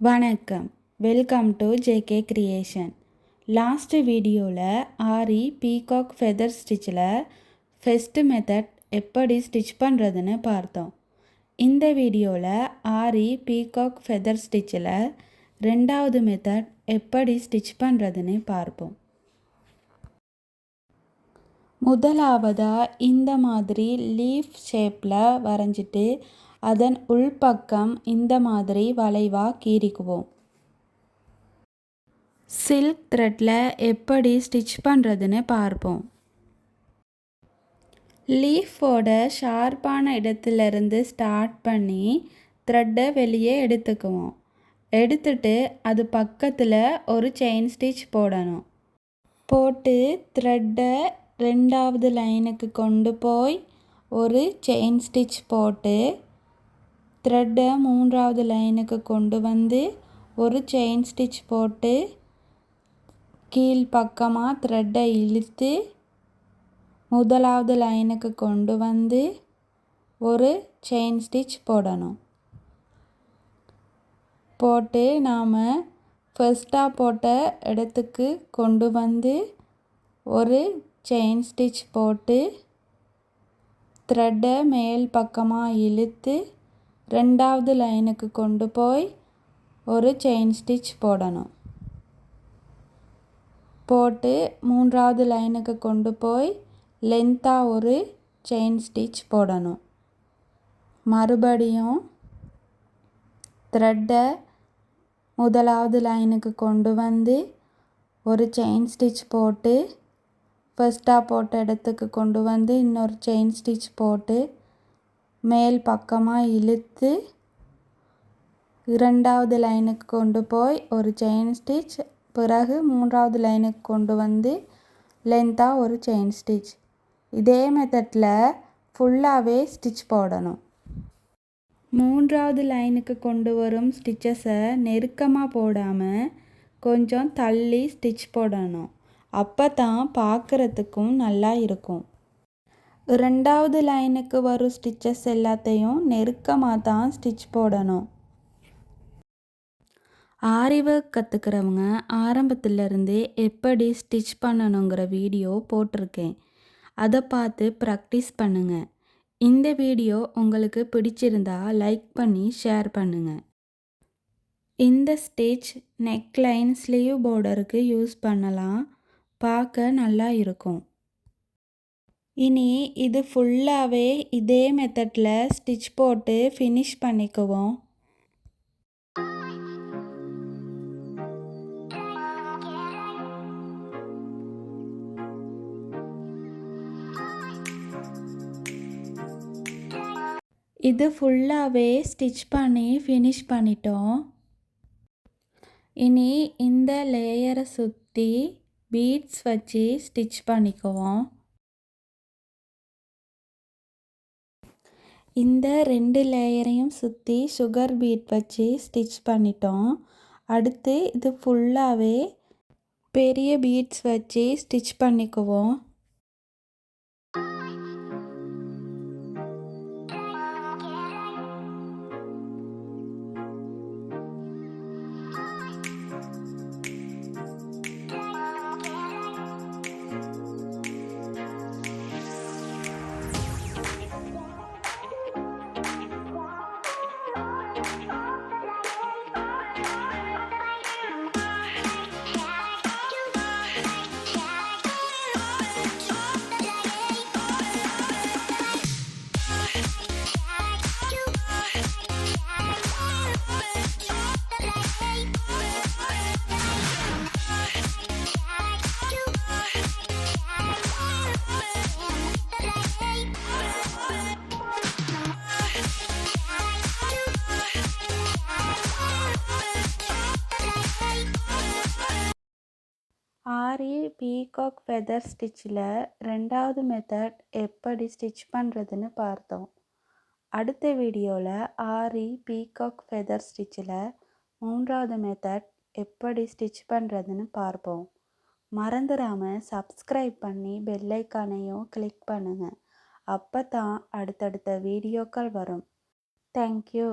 வணக்கம். Welcome to JK creation last வீடியோவில் aari peacock feather ஸ்டிச்சில் ஃபெஸ்ட் மெத்தட் எப்படி ஸ்டிச் பண்ணுறதுன்னு பார்த்தோம். இந்த வீடியோவில் ஆரி பீகாக் ஃபெதர் ஸ்டிச்சில் ரெண்டாவது மெத்தட் எப்படி ஸ்டிச் பண்ணுறதுன்னு பார்ப்போம். முதலாவதாக இந்த மாதிரி லீஃப் ஷேப்பில் வரைஞ்சிட்டு அதன் உள்பக்கம் இந்த மாதிரி வளைவாக கீறிக்குவோம். சில்க் த்ரெட்டில் எப்படி ஸ்டிச் பண்ணுறதுன்னு பார்ப்போம். லீஃபோட ஷார்ப்பான இடத்துலேருந்து ஸ்டார்ட் பண்ணி த்ரெட்டை வெளியே எடுத்துக்குவோம். எடுத்துட்டு அது பக்கத்தில் ஒரு செயின் ஸ்டிச் போடணும். போட்டு த்ரெட்டை ரெண்டாவது லைனுக்கு கொண்டு போய் ஒரு செயின் ஸ்டிச் போட்டு த்ரெட்டை மூன்றாவது லைனுக்கு கொண்டு வந்து ஒரு செயின் ஸ்டிச் போட்டு கீழ் பக்கமாக த்ரெட்டை இழுத்து முதலாவது லைனுக்கு கொண்டு வந்து ஒரு செயின் ஸ்டிச் போடணும். போட்டு நாம் ஃபஸ்ட்டாக போட்ட இடத்துக்கு கொண்டு வந்து ஒரு செயின் ஸ்டிச் போட்டு த்ரெட்டை மேல் பக்கமாக இழுத்து ரெண்டாவது லைனுக்கு கொண்டு போய் ஒரு செயின் ஸ்டிச் போடணும். போட்டு மூன்றாவது லைனுக்கு கொண்டு போய் லென்த்தாக ஒரு செயின் ஸ்டிச் போடணும். மறுபடியும் த்ரெட்டை முதலாவது லைனுக்கு கொண்டு வந்து ஒரு செயின் ஸ்டிச் போட்டு ஃபஸ்ட்டாக போட்ட இடத்துக்கு கொண்டு வந்து இன்னொரு செயின் ஸ்டிச் போட்டு மேல் பக்கமாக இழுத்து இரண்டாவது லைனுக்கு கொண்டு போய் ஒரு செயின் ஸ்டிச் பிறகு மூன்றாவது லைனுக்கு கொண்டு வந்து லென்த்தாக ஒரு செயின் ஸ்டிச் இதே மெத்தடில் ஃபுல்லாகவே ஸ்டிச் போடணும். மூன்றாவது லைனுக்கு கொண்டு வரும் ஸ்டிச்சஸை நெருக்கமாக போடாமல் கொஞ்சம் தள்ளி ஸ்டிச் போடணும். அப்போ தான் பார்க்குறதுக்கும் நல்லா இருக்கும். ரெண்டாவது லைனுக்கு வரும் ஸ்டிச்சஸ் எல்லாத்தையும் நெருக்கமாக தான் ஸ்டிச் போடணும். ஆரி ஒர்க் கற்றுக்கிறவங்க ஆரம்பத்துலேருந்தே எப்படி ஸ்டிச் பண்ணணுங்கிற வீடியோ போட்டிருக்கேன். அதை பார்த்து ப்ராக்டிஸ் பண்ணுங்கள் இந்த வீடியோ உங்களுக்கு பிடிச்சிருந்தா லைக் பண்ணி ஷேர் பண்ணுங்கள் இந்த ஸ்டிச் நெக்லைன் ஸ்லீவ் பார்டருக்கு யூஸ் பண்ணலாம். பார்க்க நல்லா இருக்கும். இனி இது ஃபுல்லாகவே இதே மெத்தடில் ஸ்டிச் போட்டு ஃபினிஷ் பண்ணிக்குவோம். இது ஃபுல்லாகவே ஸ்டிச் பண்ணி ஃபினிஷ் பண்ணிட்டோம். இனி இந்த லேயரை சுற்றி பீட்ஸ் வச்சு ஸ்டிச் பண்ணிக்குவோம். இந்த ரெண்டு லேயரையும் சுற்றி சுகர் பீட் வச்சு ஸ்டிச் பண்ணிட்டோம். அடுத்து இது ஃபுல்லாகவே பெரிய பீட்ஸ் வச்சு ஸ்டிச் பண்ணிக்குவோம். ஆரி பீகாக் ஃபெதர் ஸ்டிச்சில் ரெண்டாவது மெத்தட் எப்படி ஸ்டிச் பண்ணுறதுன்னு பார்த்தோம். அடுத்த வீடியோவில் ஆரி பீகாக் ஃபெதர் ஸ்டிச்சில் மூன்றாவது மெத்தட் எப்படி ஸ்டிச் பண்ணுறதுன்னு பார்ப்போம். மறந்துடாமல் சப்ஸ்கிரைப் பண்ணி பெல்லைக்கானையும் கிளிக் பண்ணுங்கள் அப்போ தான் அடுத்தடுத்த வீடியோக்கள் வரும். தேங்க்யூ